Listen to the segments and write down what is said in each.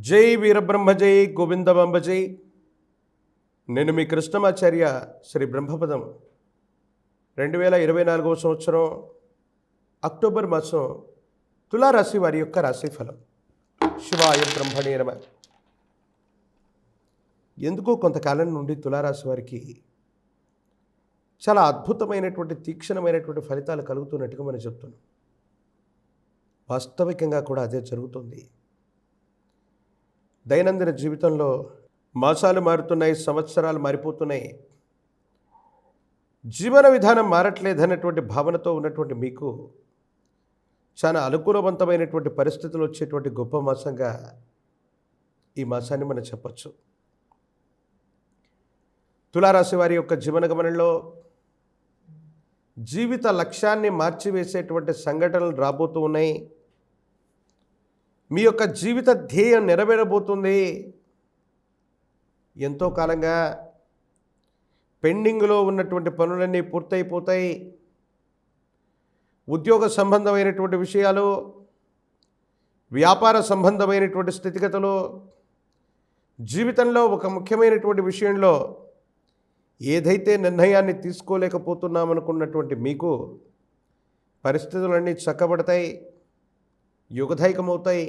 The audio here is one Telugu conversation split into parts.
జై వీరబ్రహ్మ జై గోవిందబంబ జై నేను మీ కృష్ణమాచార్య శ్రీ బ్రహ్మపదం. రెండు వేల ఇరవై నాలుగవ సంవత్సరం అక్టోబర్ మాసం తులారాశి వారి యొక్క రాశిఫలం. శివాయ బ్రహ్మణే నమ. ఎందుకో కొంతకాలం నుండి తులారాశి వారికి చాలా అద్భుతమైనటువంటి తీక్షణమైనటువంటి ఫలితాలు కలుగుతున్నట్టుగా మనం చెప్తున్నాం. వాస్తవికంగా కూడా అదే జరుగుతుంది. దైనందిన జీవితంలో మాసాలు మారుతున్నాయి సంవత్సరాలు మారిపోతున్నాయి. జీవన విధానం మారట్లేదన్నటువంటి భావనతో ఉన్నటువంటి మీకు చాలా అనుకూలవంతమైనటువంటి పరిస్థితులు వచ్చేటువంటి గొప్ప మాసంగా ఈ మాసాన్ని మనం చెప్పచ్చు. తులారాశి వారి యొక్క జీవన గమనంలో జీవిత లక్ష్యాన్ని మార్చివేసేటువంటి సంఘటనలు రాబోతూ ఉన్నాయి. మీ యొక్క జీవిత ధ్యేయం నెరవేరబోతుంది. ఎంతో కాలంగా పెండింగ్లో ఉన్నటువంటి పనులన్నీ పూర్తయిపోతాయి. ఉద్యోగ సంబంధమైనటువంటి విషయాలు వ్యాపార సంబంధమైనటువంటి స్థితిగతులు జీవితంలో ఒక ముఖ్యమైనటువంటి విషయంలో ఏదైతే నిర్ణయాన్ని తీసుకోలేకపోతున్నామనుకున్నటువంటి మీకు పరిస్థితులన్నీ చక్కబడతాయి యుగధైకమవుతాయి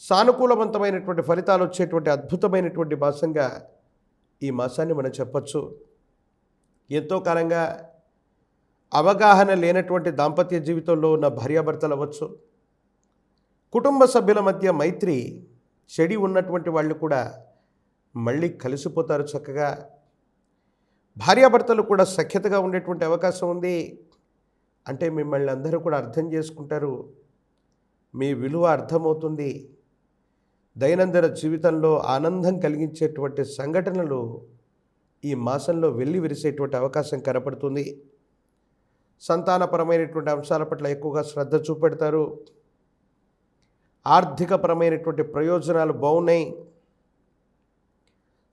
సానుకూలవంతమైనటువంటి ఫలితాలు వచ్చేటువంటి అద్భుతమైనటువంటి మాసంగా ఈ మాసాన్ని మనం చెప్పచ్చు. ఎంతో కాలంగా అవగాహన లేనటువంటి దాంపత్య జీవితంలో ఉన్న భార్యాభర్తలు అవ్వచ్చు. కుటుంబ సభ్యుల మధ్య మైత్రి చెడి ఉన్నటువంటి వాళ్ళు కూడా మళ్ళీ కలిసిపోతారు చక్కగా. భార్యాభర్తలు కూడా సఖ్యతగా ఉండేటువంటి అవకాశం ఉంది. అంటే మిమ్మల్ని అందరూ కూడా అర్థం చేసుకుంటారు. మీ విలువ అర్థమవుతుంది. దైనందిన జీవితంలో ఆనందం కలిగించేటువంటి సంఘటనలు ఈ మాసంలో వెళ్ళి విరిసేటువంటి అవకాశం కనపడుతుంది. సంతానపరమైనటువంటి అంశాల పట్ల ఎక్కువగా శ్రద్ధ చూపెడతారు. ఆర్థికపరమైనటువంటి ప్రయోజనాలు బాగున్నాయి.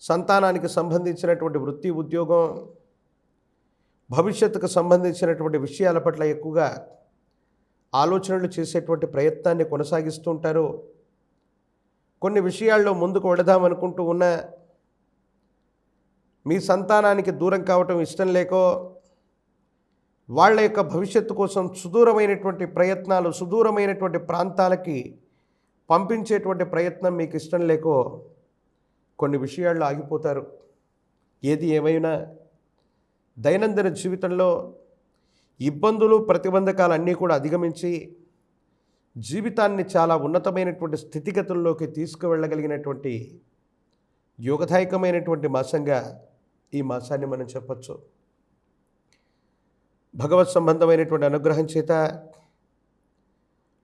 సంతానానికి సంబంధించినటువంటి వృత్తి ఉద్యోగం భవిష్యత్తుకు సంబంధించినటువంటి విషయాల పట్ల ఎక్కువగా ఆలోచనలు చేసేటువంటి ప్రయత్నాన్ని కొనసాగిస్తుంటారు కొన్ని విషయాల్లో ముందుకు వెళదామనుకుంటూ ఉన్న మీ సంతానానికి దూరం కావటం ఇష్టం లేకో వాళ్ళ యొక్క భవిష్యత్తు కోసం సుదూరమైనటువంటి ప్రయత్నాలు సుదూరమైనటువంటి ప్రాంతాలకి పంపించేటువంటి ప్రయత్నం మీకు ఇష్టం లేకో కొన్ని విషయాల్లో ఆగిపోతారు. ఏది ఏమైనా దైనందిన జీవితంలో ఇబ్బందులు ప్రతిబంధకాలు అన్నీ కూడా అధిగమించి జీవితాన్ని చాలా ఉన్నతమైనటువంటి స్థితిగతుల్లోకి తీసుకువెళ్ళగలిగినటువంటి యోగదాయకమైనటువంటి మాసంగా ఈ మాసాన్ని మనం చెప్పచ్చు. భగవత్ సంబంధమైనటువంటి అనుగ్రహం చేత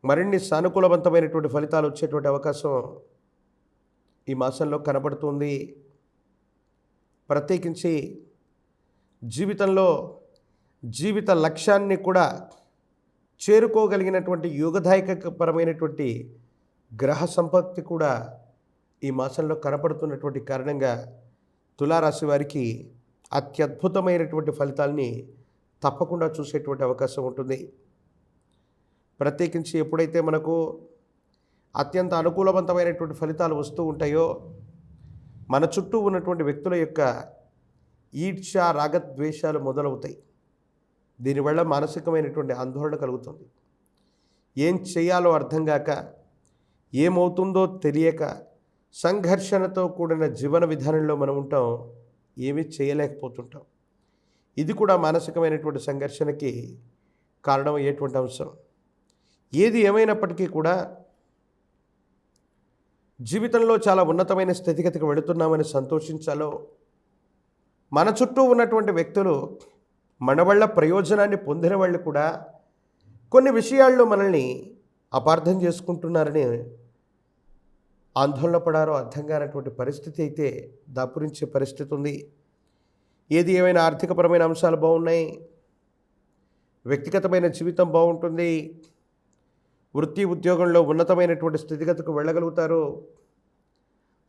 మరిన్ని సానుకూలవంతమైనటువంటి ఫలితాలు వచ్చేటువంటి అవకాశం ఈ మాసంలో కనబడుతుంది. ప్రత్యేకించి జీవితంలో జీవిత లక్ష్యాన్ని కూడా చేరుకోగలిగినటువంటి యోగదాయకపరమైనటువంటి గ్రహ సంపత్తి కూడా ఈ మాసంలో కనపడుతున్నటువంటి కారణంగా తులారాశి వారికి అత్యద్భుతమైనటువంటి ఫలితాల్ని తప్పకుండా చూసేటువంటి అవకాశం ఉంటుంది. ప్రత్యేకించి ఎప్పుడైతే మనకు అత్యంత అనుకూలవంతమైనటువంటి ఫలితాలు వస్తూ ఉంటాయో మన చుట్టూ ఉన్నటువంటి వ్యక్తుల యొక్క ఈర్ష్య రాగద్వేషాలు మొదలవుతాయి. దీనివల్ల మానసికమైనటువంటి ఆందోళన కలుగుతుంది. ఏం చేయాలో అర్థం కాక ఏమవుతుందో తెలియక సంఘర్షణతో కూడిన జీవన విధానంలో మనం ఉంటాం ఏమీ చేయలేకపోతుంటాం. ఇది కూడా మానసికమైనటువంటి సంఘర్షణకి కారణమయ్యేటువంటి అంశం. ఏది ఏమైనప్పటికీ కూడా జీవితంలో చాలా ఉన్నతమైన స్థితిగతికి వెళుతున్నామని సంతోషించాలో మన చుట్టూ ఉన్నటువంటి వ్యక్తులు మన వల్ల ప్రయోజనాన్ని పొందిన వాళ్ళు కూడా కొన్ని విషయాల్లో మనల్ని అపార్థం చేసుకుంటున్నారని ఆందోళన పడారో అర్థం కానటువంటి పరిస్థితి అయితే దాపురించే పరిస్థితి ఉంది. ఏది ఏమైనా ఆర్థికపరమైన అంశాలు బాగున్నాయి వ్యక్తిగతమైన జీవితం బాగుంటుంది వృత్తి ఉద్యోగంలో ఉన్నతమైనటువంటి స్థితిగతికి వెళ్ళగలుగుతారు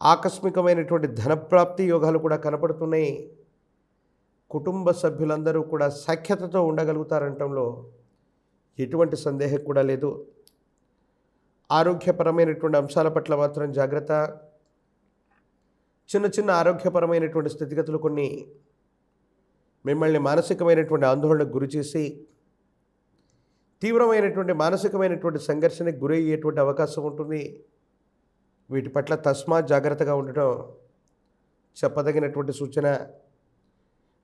ఆకస్మికమైనటువంటి ధనప్రాప్తి యోగాలు కూడా కనపడుతున్నాయి. కుటుంబ సభ్యులందరూ కూడా సఖ్యతతో ఉండగలుగుతారనటంలో ఎటువంటి సందేహం కూడా లేదు. ఆరోగ్యపరమైనటువంటి అంశాల పట్ల మాత్రం జాగ్రత్త. చిన్న చిన్న ఆరోగ్యపరమైనటువంటి స్థితిగతులు కొన్ని మిమ్మల్ని మానసికమైనటువంటి ఆందోళనకు గురి చేసి తీవ్రమైనటువంటి మానసికమైనటువంటి సంఘర్షణకు గురయ్యేటువంటి అవకాశం ఉంటుంది. వీటి పట్ల తస్మా జాగ్రత్తగా ఉండటం చెప్పదగినటువంటి సూచన.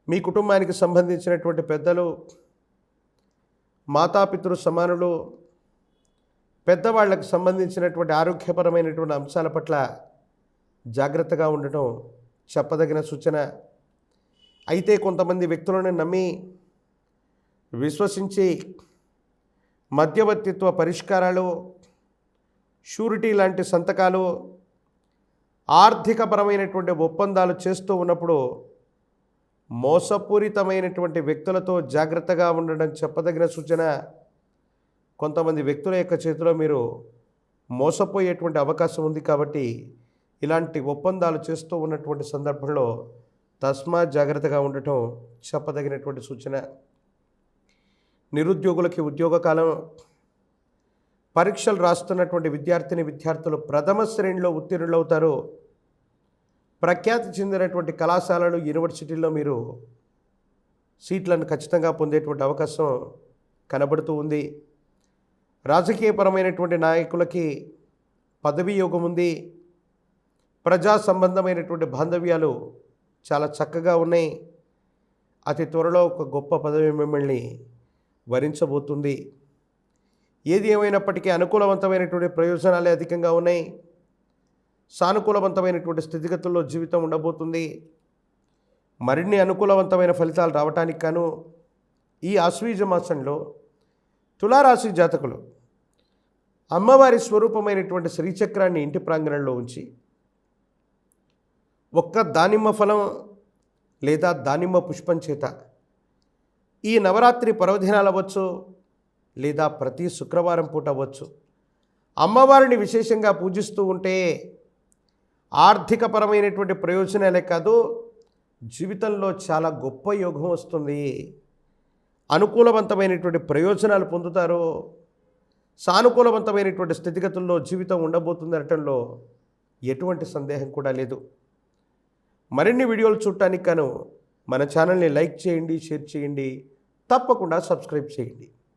మీ కుటుంబానికి సంబంధించినటువంటి పెద్దలు మాతాపితృ సమానులు పెద్దవాళ్ళకు సంబంధించినటువంటి ఆరోగ్యపరమైనటువంటి అంశాల పట్ల జాగ్రత్తగా ఉండటం చెప్పదగిన సూచన. అయితే కొంతమంది వ్యక్తులను నమ్మి విశ్వసించి మధ్యవర్తిత్వ పరిష్కారాలు షూరిటీ లాంటి సంతకాలు ఆర్థికపరమైనటువంటి ఒప్పందాలు చేస్తూ ఉన్నప్పుడు మోసపూరితమైనటువంటి వ్యక్తులతో జాగ్రత్తగా ఉండడం చెప్పదగిన సూచన కొంతమంది వ్యక్తుల యొక్క చేతిలో మీరు మోసపోయేటువంటి అవకాశం ఉంది కాబట్టి ఇలాంటి ఒప్పందాలు చేస్తూ ఉన్నటువంటి సందర్భంలో తస్మా జాగ్రత్తగా ఉండటం చెప్పదగినటువంటి సూచన. నిరుద్యోగులకి ఉద్యోగ కాలం పరీక్షలు రాస్తున్నటువంటి విద్యార్థిని విద్యార్థులు ప్రథమ శ్రేణిలో ఉత్తీర్ణులవుతారు. ప్రఖ్యాతి చెందినటువంటి కళాశాలలు యూనివర్సిటీల్లో మీరు సీట్లను ఖచ్చితంగా పొందేటువంటి అవకాశం కనబడుతూ ఉంది. రాజకీయపరమైనటువంటి నాయకులకి పదవీ యోగం ఉంది. ప్రజా సంబంధమైనటువంటి బాంధవ్యాలు చాలా చక్కగా ఉన్నాయి. అతి త్వరలో ఒక గొప్ప పదవి మిమ్మల్ని వరించబోతుంది. ఏది ఏమైనప్పటికీ అనుకూలవంతమైనటువంటి ప్రయోజనాలే అధికంగా ఉన్నాయి. సానుకూలవంతమైనటువంటి స్థితిగతుల్లో జీవితం ఉండబోతుంది. మరిన్ని అనుకూలవంతమైన ఫలితాలు రావటానికి గాను ఈ ఆశ్వీజ మాసంలో తులారాశి జాతకులు అమ్మవారి స్వరూపమైనటువంటి శ్రీచక్రాన్ని ఇంటి ప్రాంగణంలో ఉంచి ఒక్క దానిమ్మ ఫలం లేదా దానిమ్మ పుష్పం చేత ఈ నవరాత్రి పర్వదినాలు అవ్వచ్చు లేదా ప్రతి శుక్రవారం పూట అవ్వచ్చు. అమ్మవారిని విశేషంగా పూజిస్తూ ఉంటే ఆర్థికపరమైనటువంటి ప్రయోజనాలే కాదు జీవితంలో చాలా గొప్ప యోగం వస్తుంది. అనుకూలవంతమైనటువంటి ప్రయోజనాలు పొందుతారు. సానుకూలవంతమైనటువంటి స్థితిగతుల్లో జీవితం ఉండబోతుంది అనటంలో ఎటువంటి సందేహం కూడా లేదు. మరిన్ని వీడియోలు చూడటానికి గాను మన ఛానల్ని లైక్ చేయండి షేర్ చేయండి తప్పకుండా సబ్స్క్రైబ్ చేయండి.